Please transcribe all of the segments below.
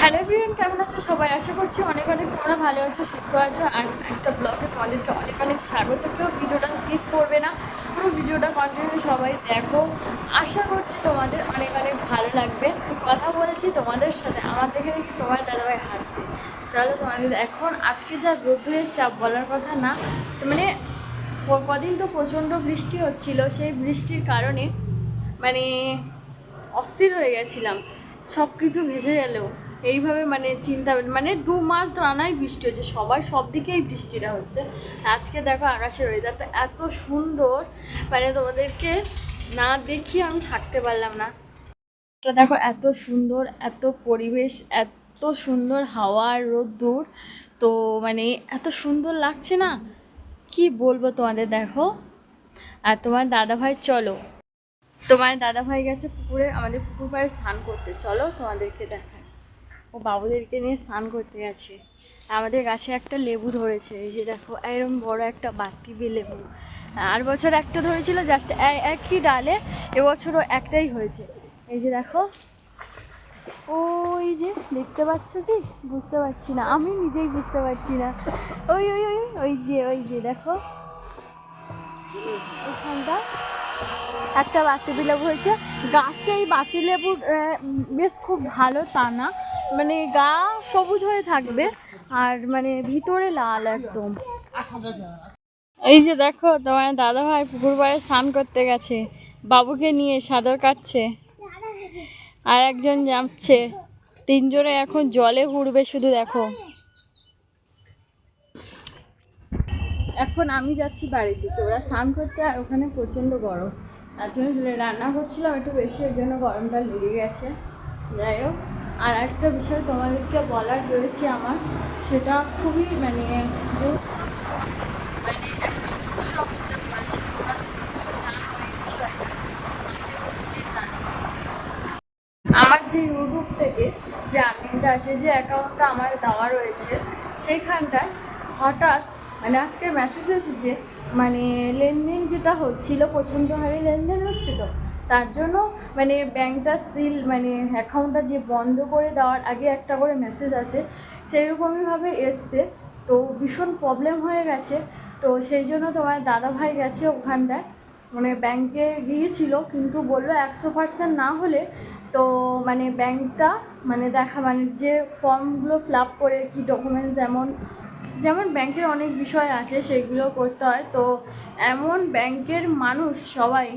Hello everyone কেমন আছো সবাই? আশা করছি অনেক অনেক তোমরা ভালো আছো, সুস্থ আছো। আর একটা ব্লগে তোমাদেরকে অনেক অনেক স্বাগত। কেউ ভিডিওটা স্কিপ করবে না, পুরো ভিডিওটা কন্টিনিউ সবাই দেখো। আশা করছি তোমাদের অনেক অনেক ভালো লাগবে। কথা বলেছি তোমাদের সাথে, আমার দেখে দেখি তোমার দাদাভাই হাসছে। চলো তোমাদের, এখন আজকে যা রোদ্দুরের চাপ বলার কথা না মানে কদিন তো প্রচণ্ড বৃষ্টি হচ্ছিল, সেই বৃষ্টির কারণে মানে অস্থির হয়ে গেছিলাম। সব কিছু ভেসে গেলেও এইভাবে মানে চিন্তা মানে দু মাস টানাই বৃষ্টি হচ্ছে, সবাই সব দিকেই বৃষ্টিটা হচ্ছে। আজকে দেখো আকাশের ওয়েদারটা এত সুন্দর মানে তোমাদেরকে না দেখিয়ে আমি থাকতে পারলাম না। দেখো এত সুন্দর, এত পরিবেশ, এত সুন্দর হাওয়া আর রোদ্দুর, তো মানে এত সুন্দর লাগছে না? কি বলব তোমাদের দেখো? আর তোমার দাদা ভাই চলো। তোমার দাদা ভাই গেছে পুকুরে, আমাদের পুকুর পাড়ে স্নান করতে, চলো তোমাদেরকে দেখায় ও বাবুদেরকে নিয়ে স্নান করতে গেছে। আমাদের গাছে একটা লেবু ধরেছে, এই যে দেখো এরকম বড় একটা বাতিবি লেবু। আর বছর একটা ধরেছিল জাস্ট একই ডালে এবছরও একটাই হয়েছে। এই যে দেখো, ওই যে দেখতে পাচ্ছ কি? বুঝতে পারছি না, আমি নিজেই বুঝতে পারছি না। ওই ওই ওই ওই যে ওই যে দেখো। ওখানটা একটা বাতি লেবু হয়েছে। গাছটা এই বাতি লেবু বেশ খুব ভালো তা না। মানে গা সবুজ হয়ে থাকবে, আর মানে ভিতরে লাল একদম। এই যে দেখো, তোমার দাদা ভাই পুকুর পাড়ে স্নান করতে গেছে। বাবুকে নিয়ে সাঁতার কাটছে, আর একজন যাচ্ছে তিনজনে এখন জলে ঘুরবে শুধু দেখো। এখন আমি যাচ্ছি বাড়ির দিকে। ওরা স্নান করতে, আর ওখানে প্রচণ্ড গরম। আর জন্য রান্না করছিলাম একটু বেশি ওর জন্য গরমটা লেগে গেছে। যাই হোক। আর একটা বিষয় তোমাদেরকে বলার রয়েছে আমার, সেটা খুবই মানে মানে। আমার যে ইউটিউব থেকে যে আর্নিংটা আসে যে অ্যাকাউন্টটা আমার দেওয়া রয়েছে, সেইখানটায় হঠাৎ মানে আজকে মেসেজ এসেছে মানে লেনদেন যেটা হচ্ছিল, প্রচণ্ড হারে লেনদেন হচ্ছে তো তার জন্য মানে ব্যাংকটা সিল মানে অ্যাকাউন্টটা যে বন্ধ করে দেওয়ার আগে একটা করে মেসেজ আসে, সেইরকমইভাবে এসছে। তো ভীষণ প্রবলেম হয়ে গেছে। তো সেই জন্য তোমার দাদা ভাই গেছে ওখানটায়। মানে ব্যাংকে গিয়েছিল, কিন্তু বলল একশো পার্সেন্ট না হলে তো মানে ব্যাংকটা মানে দেখা মানে যে ফর্মগুলো ফিল আপ করে, কি ডকুমেন্টস যেমন যেমন ব্যাংকের অনেক বিষয় আছে, সেগুলো করতে হয়। তো এমন ব্যাংকের মানুষ সবাই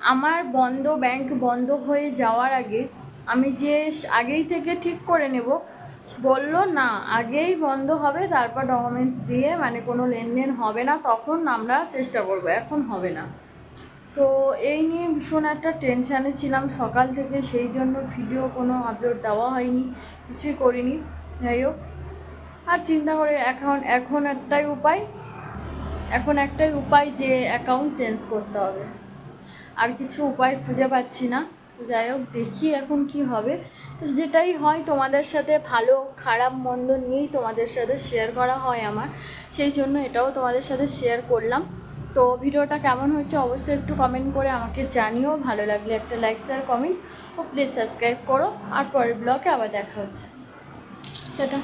আমার বন্ধ ব্যাংক বন্ধ হয়ে যাওয়ার আগে আমি যে আগেই থেকে ঠিক করে নেব বলল, না, আগেই বন্ধ হবে, তারপর ডকুমেন্টস দিয়ে মানে কোনো লেনদেন হবে না, তখন আমরা চেষ্টা করব, এখন হবে না। তো এই নিয়ে ভীষণ একটা টেনশানে ছিলাম সকাল থেকে, সেই জন্য ভিডিও কোনো আপলোড দেওয়া হয়নি, কিছুই করিনি, যাই হোক। আর চিন্তা করে এখন এখন একটাই উপায়, এখন একটাই উপায় যে অ্যাকাউন্ট চেঞ্জ করতে হবে। আর কিছু উপায় খুঁজে পাচ্ছি না। তো যাই হোক, দেখি এখন কি হবে। তো যেটাই হয়, তোমাদের সাথে ভালো, খারাপ, মন্দ নিয়েই তোমাদের সাথে শেয়ার করা হয় আমার। সেই জন্য এটাও তোমাদের সাথে শেয়ার করলাম। তো ভিডিওটা কেমন হয়েছে অবশ্যই একটু কমেন্ট করে আমাকে জানিও। ভালো লাগলে একটা লাইক শেয়ার কমেন্ট ও প্লিজ সাবস্ক্রাইব করো। আর পরের ব্লগে আবার দেখা হচ্ছে। সেটা